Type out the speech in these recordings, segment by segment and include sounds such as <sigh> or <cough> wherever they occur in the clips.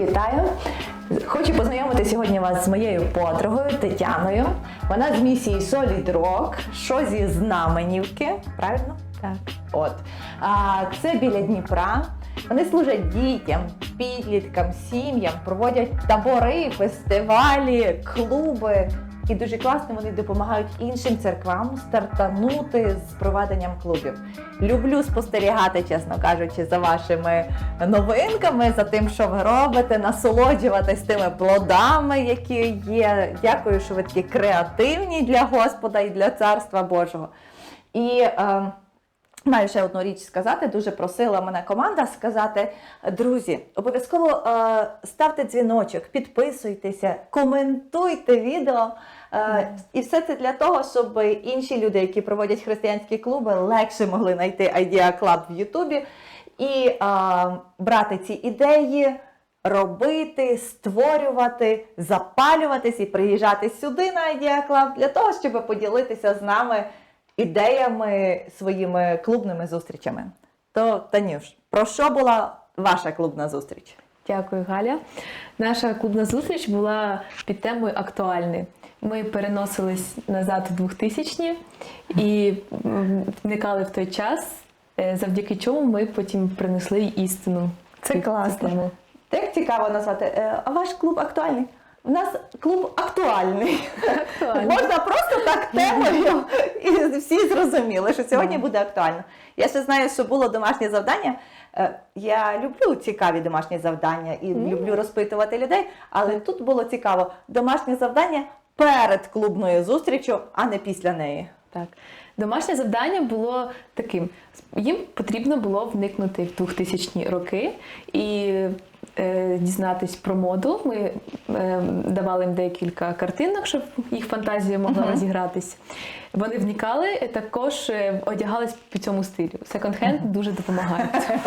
Вітаю! Хочу познайомити сьогодні вас з моєю подругою Тетяною. Вона з місії Solid Rock, що зі знаменівки. Правильно? Так. От. А, це біля Дніпра. Вони служать дітям, підліткам, сім'ям, проводять табори, фестивалі, клуби. І дуже класно вони допомагають іншим церквам стартанути з проведенням клубів. Люблю спостерігати, чесно кажучи, за вашими новинками, за тим, що ви робите, насолоджуватись тими плодами, які є. Дякую, що ви такі креативні для Господа і для Царства Божого. І е, Маю ще одну річ сказати. Дуже просила мене команда сказати: друзі, обов'язково е, ставте дзвіночок, підписуйтеся, коментуйте відео. Е, І все це для того, щоб інші люди, які проводять християнські клуби, легше могли знайти Idea Club в Ютубі і е, брати ці ідеї. Робити, створювати, запалюватись і приїжджати сюди на Idea Club для того, щоб поділитися з нами ідеями своїми клубними зустрічами. То, Танюш, про що була ваша клубна зустріч? Дякую, Галя. Наша клубна зустріч була під темою актуальний. Ми переносились назад у 2000-ні і вникали в той час, е, завдяки чому ми потім принесли істину. Це класно. Так цікаво назвати. Е, А ваш клуб актуальний? У нас клуб актуальний. Актуальний. Можна просто так темою, <laughs> і всі зрозуміли, що сьогодні буде актуально. Я ще знаю, що було домашнє завдання. Е, Я люблю цікаві домашні завдання і люблю розпитувати людей, але тут було цікаво домашнє завдання перед клубною зустрічю, а не після неї. Так. Домашнє завдання було таким: їм потрібно було вникнути в 2000-ні роки і е, дізнатись про моду. Ми е, давали їм декілька картинок, щоб їх фантазія могла Мгм. розігратись. Вони вникали, е, також е, одягались по цьому стилю. Секонд-хенд дуже допомагає. в <laughs> цьому.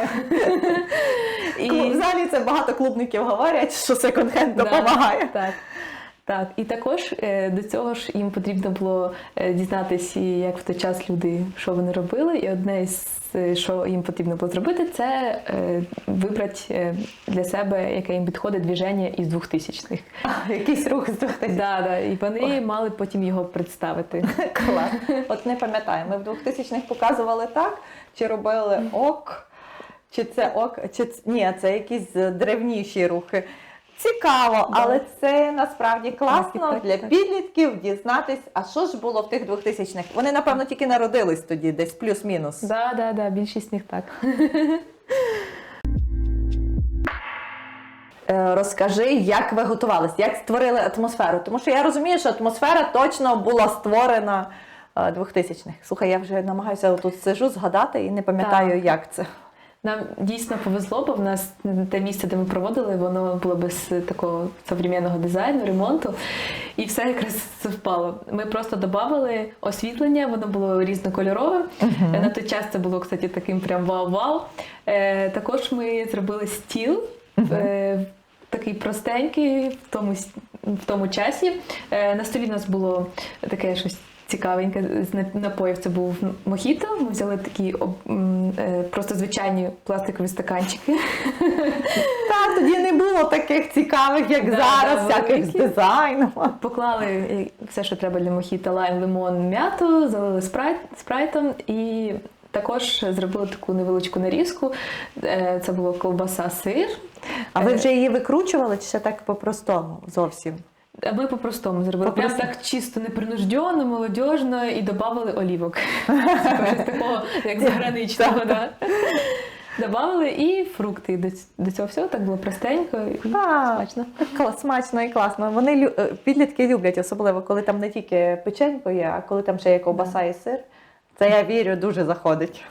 І... Взагалі це багато клубників говорять, що секонд-хенд допомагає. Так. Так, і також е, до цього ж їм потрібно було е, дізнатися, як в той час люди що вони робили. І одне з е, що їм потрібно було зробити, це вибрати для себе, яке їм підходить движення із 2000-х. <laughs> Якийсь рух з 2000 Да, да, і вони мали потім його представити. <laughs> Клас. От не пам'ятаю, ми в 2000-х показували так, чи робили ок, чи це ок, чи ні, це якісь древніші рухи. Цікаво, Да. але це насправді класно Так, так, для так. підлітків дізнатись, а що ж було в тих 2000-х. Вони, напевно, тільки народились тоді, десь плюс-мінус. Да, да, да, більшість з них так. <laughs> Е, Розкажи, як ви готувались, як створили атмосферу. Тому що я розумію, що атмосфера точно була створена е, 2000-х. Слухай, я вже намагаюся тут сижу згадати і не пам'ятаю, Так. як це. Нам дійсно повезло, бо в нас те місце, де ми проводили, воно було без такого современного дизайну, ремонту, і все якраз совпало. Ми просто додавали освітлення, воно було різнокольорове. Е, На той час це було, кстати, таким прям вау-вау. Е, також ми зробили стіл. е, Такий простенький в тому, в тому часі. Е, На столі в нас було таке щось цікавеньке з напоїв. Це був мохіто. Ми взяли такі е, просто звичайні пластикові стаканчики. <laughs> Та тоді не було таких цікавих, як Да, зараз, да, всяких з дизайном. Поклали е, все, що треба для мохіто, лайм, лимон, м'яту, залили спрайт, спрайтом і також зробили таку невеличку нарізку. Е, Це було колбаса, сир. А ви вже її викручували чи ще так по-простому зовсім? Ми по-простому зробили. Прям По-простому. так чисто, непринуждено, молодіжно і додали олівок. Щось такого, як <laughs> заграничного. да. Добавили і фрукти. До, до цього всього так було простенько і А, смачно. Клас, смачно і класно. Вони е, підлітки люблять, особливо коли там не тільки печенько є, а коли там ще є ковбаса і сир. Це я вірю, дуже заходить.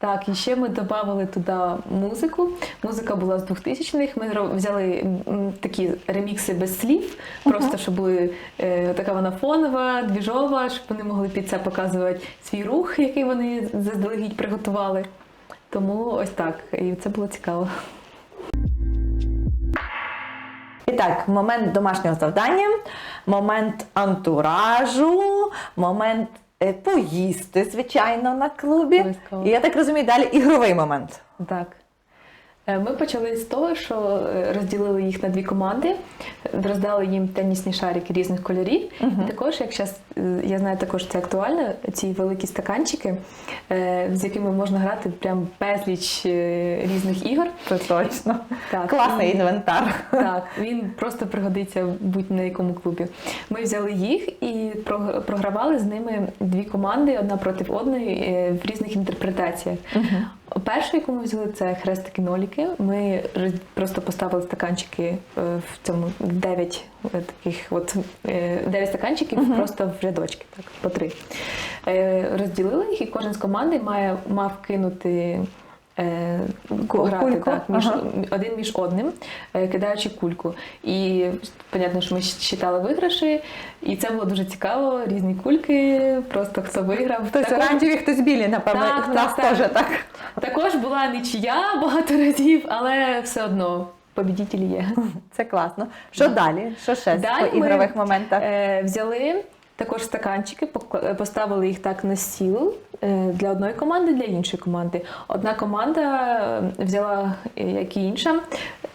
Так, і ще ми додали туди музику. Музика була з 2000-х. Ми взяли такі ремікси без слів, просто щоб були е, така вона фонова, двіжова, щоб вони могли під це показувати свій рух, який вони заздалегідь приготували. Тому ось так. І це було цікаво. І так, момент домашнього завдання, момент антуражу, момент поїсти, звичайно, на клубі. Обов'язково. І я так розумію, далі ігровий момент. Так. Е, Ми почали з того, що е, розділили їх на дві команди, роздали їм тенісні шарики різних кольорів. І також, як зараз я знаю, також це актуально, ці великі стаканчики, е, з якими можна грати прям безліч е, різних ігор. Це точно. Так, Класний інвентар. Так, він просто пригодиться будь-на якому клубі. Ми взяли їх і про- програвали з ними дві команди одна проти одної е, в різних інтерпретаціях. Першу, яку ми взяли, це хрестики ноліки. Ми просто поставили стаканчики е, в цьому 9 таких от е, 9 стаканчиків Мгм. просто в рядочки, так, по три. Е, Розділили їх, і кожен з команди має мав кинути. Е, Грати кульку? так, між, Ага. один між одним, е, кидаючи кульку. І понятно, що ми считали виграші, і це було дуже цікаво. Різні кульки, просто хто виграв. Хтось Також- оранжеві, хтось білі, напевно. Так, нас так, теж так. так. також була нічия багато разів, але все одно побідітелі є. Це класно. Що далі? Що ще Далі по ігрових моментах? Е, взяли також стаканчики, поставили їх так на стіл для одної команди, для іншої команди. Одна команда е, взяла, е, як і інша,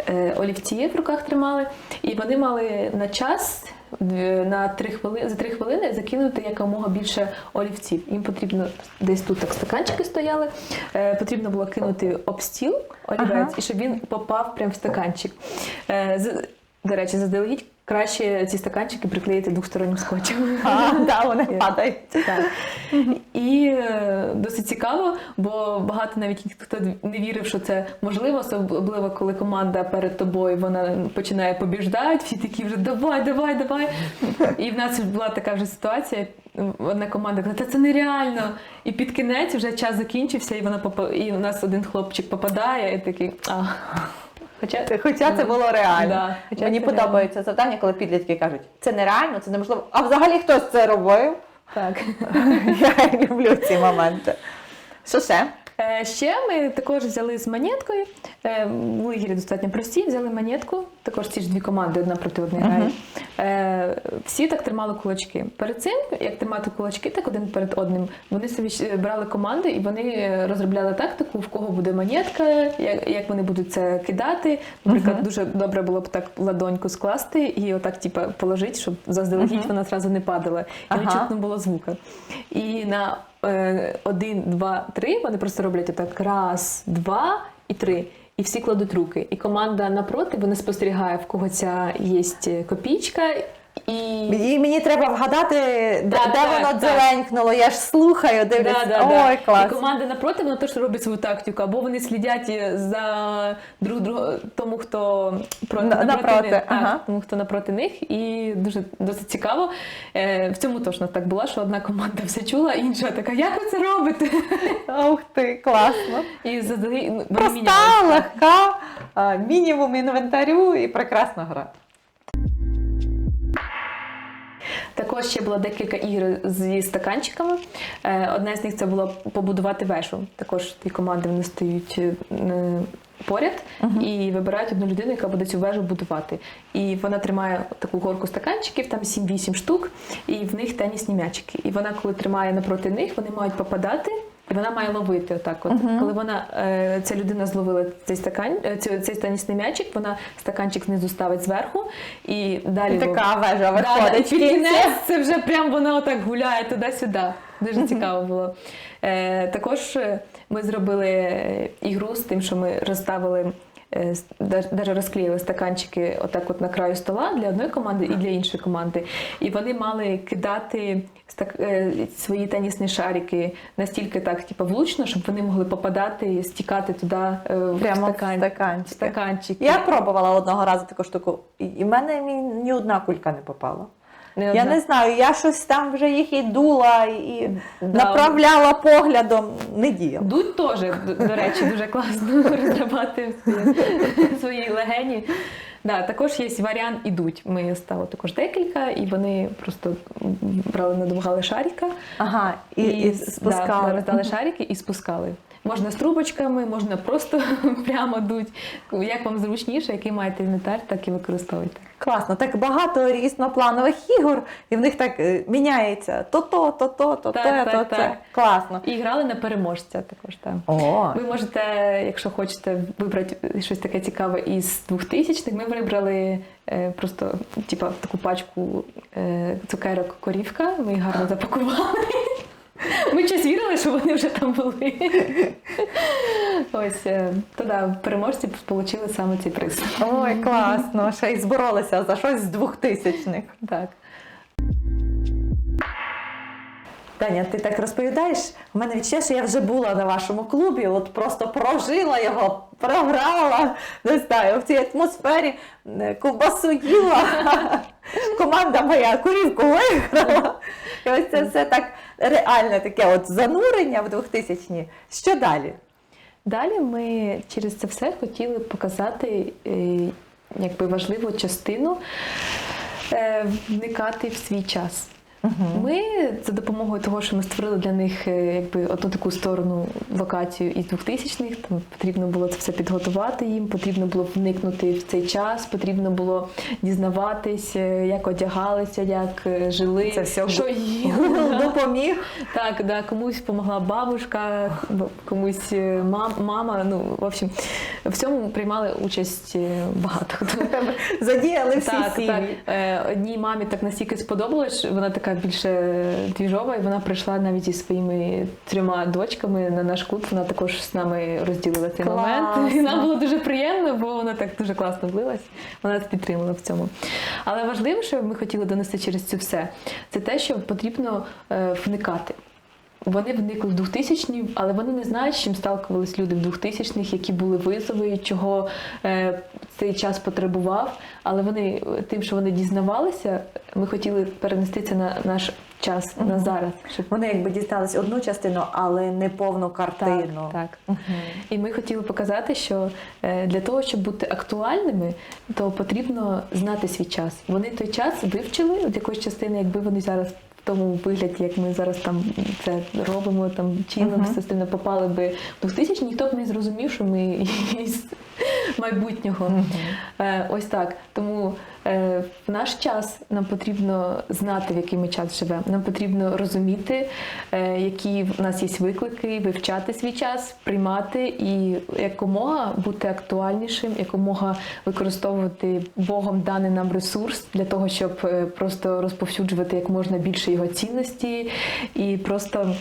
е, олівці в руках тримали, і вони мали на час. На три хвилини за три хвилини закинути якомога більше олівців. Їм потрібно десь тут так стаканчики стояли. Е, потрібно було кинути об стіл олівець, Ага. і щоб він попав прямо в стаканчик. Е, з- до речі, заздалегідь краще ці стаканчики приклеїти двостороннім скотчем. А, да, вони падають. Так. І е, досить цікаво, бо багато навіть хто не вірив, що це можливо, особливо коли команда перед тобою вона починає побіждати, всі такі вже давай, давай, давай. І в нас була така вже ситуація. Одна команда каже, та це нереально. І під кінець вже час закінчився, і вона попа... і у нас один хлопчик попадає, і такий. А. Хоча Хоча це було реально. Да, хоча Мені це подобається завдання, коли підлітки кажуть, це нереально, це неможливо. А взагалі хтось це робив? так. <laughs> Я люблю ці моменти. Що ще? Е, Ще ми також взяли з монеткою. Е, В ігрі достатньо прості, взяли монетку. Також ці ж дві команди одна проти одної грають. Е, Всі так тримали кулачки. Перед цим, як тримати кулачки, так один перед одним. Вони собі брали команди і вони розробляли тактику, в кого буде монетка, як, як вони будуть це кидати. Наприклад, Мгм. дуже добре було б так ладоньку скласти і отак, типа, положити, щоб заздалегідь Мгм. вона зразу не падала і не чутно було звука. І на е, один, два, три вони просто роблять отак раз, два і три. І всі кладуть руки. І команда напроти вона спостерігає, в кого ця є копійка. І І мені треба вгадати, де, Да, де так, воно так. дзеленькнуло. Я ж слухаю, дивлюсь. Да, да, да. Ой, клас. І команда напроти вона теж робить свою тактику, або вони слідять за друг друга, тому хто проти, На- напроти, них, ага. так, тому хто напроти них. І дуже досить цікаво. Е, в цьому точно так було, що одна команда все чула, інша така, як ви це робите? Ух ти, класно. І заздалегідь, ну, Проста, мінялися. легка, мінімум інвентарю і прекрасна гра. Також ще було декілька ігор зі стаканчиками. Е, Одна з них це було побудувати вежу. Також ті команди вони стоять е, поряд і вибирають одну людину, яка буде цю вежу будувати. І вона тримає таку горку стаканчиків, там 7-8 штук, і в них тенісні м'ячики. І вона, коли тримає напроти них, вони мають попадати. І вона має ловити отак. От Мгм. коли вона е, ця людина зловила цей стакан, е, цей, цей тенісний м'ячик, вона стаканчик знизу ставить зверху і далі І така така вежа виходить. да, кінець це вже прям вона отак гуляє туди-сюди. Дуже цікаво було. Е, також ми зробили ігру з тим, що ми розставили. Навіть розклеїли стаканчики отак от на краю стола для одної команди і для іншої команди. І вони мали кидати стак- е, свої тенісні шарики настільки так, типу, влучно, щоб вони могли попадати, стікати туди е, в Прямо в стакан- стаканчики. стаканчики. Я пробувала одного разу таку штуку, і і в мене ні одна кулька не попала. Не Я не знаю, я щось там вже їх і дула, і Да. направляла поглядом, не діяло. Дуть теж, до, до речі, дуже класно <laughs> розривати свої, легені. Да, також є варіант ідуть. Ми стало також декілька, і вони просто брали, надовгали шарика Ага, і, і, да, спускали. роздали шарики і спускали. Можна з трубочками, можна просто <laughs> прямо дуть. Як вам зручніше, який маєте інвентар, так і використовуйте. Класно, так багато різнопланових ігор, і в них так е, міняється то то, то те, то це. Класно. І грали на переможця також там. О, Ви можете, якщо хочете вибрати щось таке цікаве із 2000-х, ми вибрали е, просто типа, таку пачку е, цукерок корівка, ми їх гарно запакували. Ми щось вірили, що вони вже там були. Ось, е, то да, переможці отримали саме цей приз. ой, класно. Ще й зборолися за щось з двохтисячних. Так. Таня, ти так розповідаєш? У мене відчуття, що я вже була на вашому клубі, от просто прожила його, програла, не знаю, в цій атмосфері е, ковбасу їла. <laughs> Команда моя курівку виграла. І ось це все так реальне таке от занурення в 2000-ні. Що далі? Далі ми через це все хотіли показати е, якби важливу частину е, вникати в свій час. Ми за допомогою того, що ми створили для них е, якби одну таку сторону локацію із 2000-х, там потрібно було це все підготувати їм, потрібно було вникнути в цей час, потрібно було дізнаватись, е, як одягалися, як е, жили, Це все що їли. допоміг. Так, да, комусь допомогла бабушка, комусь мам, мама. Ну, в общем, в цьому приймали участь багато. Задіяли всі Так, так. Одній мамі так настільки сподобалось, вона така більше двіжова, і вона прийшла навіть зі своїми трьома дочками на наш клуб. Вона також з нами розділила цей Класно. момент. <laughs> І нам було дуже приємно, бо вона так дуже класно влилась. Вона нас підтримала в цьому. Але важливо, що ми хотіли донести через це все, це те, що потрібно е, вникати. Вони вникли в 2000-ні, але вони не знають, з чим сталкувались люди в 2000-х, які були визови, чого е, цей час потребував. Але вони тим, що вони дізнавалися, ми хотіли перенести це на наш час, на зараз. Щоб Вони якби дістались одну частину, але не повну картину. так, так. Мгм. І ми хотіли показати, що е, для того, щоб бути актуальними, то потрібно знати свій час. Вони той час вивчили от якоїсь частини, якби вони зараз тому вигляді, як ми зараз там це робимо, там чином Мгм. системно попали би в 2000, ніхто б не зрозумів, що ми <laughs> із майбутнього. Е, Ось так. Тому е, в наш час нам потрібно знати, в який ми час живемо. Нам потрібно розуміти, е, які в нас є виклики, вивчати свій час, приймати і якомога бути актуальнішим, якомога використовувати Богом даний нам ресурс для того, щоб просто розповсюджувати як можна більше його цінності і просто.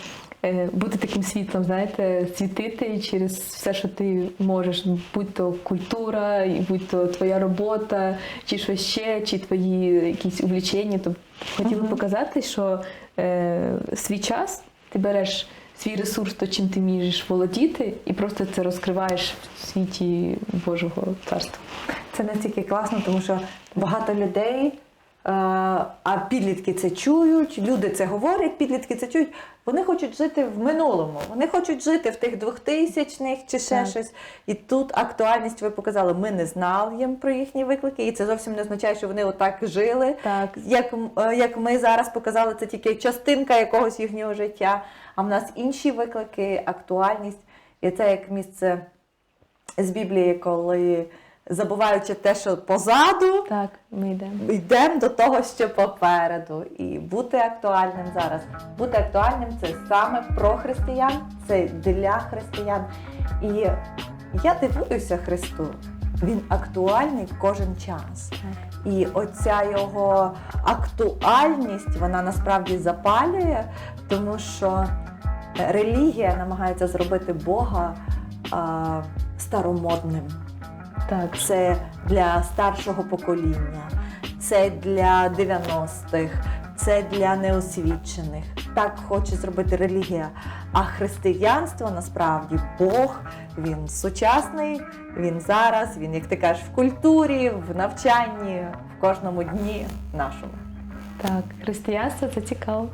Е, Бути таким світлом, знаєте, світити через все, що ти можеш, будь то культура, будь то твоя робота, чи щось ще, чи твої якісь увлічення. Тобто хотіли Мгм. показати, що е, свій час ти береш свій ресурс, то чим ти можеш володіти, і просто це розкриваєш в світі Божого царства. Це настільки класно, тому що багато людей, а підлітки це чують, люди це говорять, підлітки це чують. Вони хочуть жити в минулому, вони хочуть жити в тих 2000-х чи ще Так. щось. І тут актуальність ви показали. Ми не знали їм про їхні виклики, і це зовсім не означає, що вони отак жили. Так, Як, е, як ми зараз показали, це тільки частинка якогось їхнього життя. А в нас інші виклики, актуальність. І це як місце з Біблії, коли забуваючи те, що позаду, так, ми йдемо. йдемо до того, що попереду. І бути актуальним зараз. Бути актуальним це саме про християн, це для християн. І я дивуюся Христу. Він актуальний кожен час. І оця його актуальність, вона насправді запалює, тому що релігія намагається зробити Бога а, старомодним. Так, Це для старшого покоління, це для 90-х, це для неосвічених. Так хоче зробити релігія. А християнство насправді Бог, він сучасний, він зараз, він, як ти кажеш, в культурі, в навчанні, в кожному дні нашому. так, християнство це цікаво.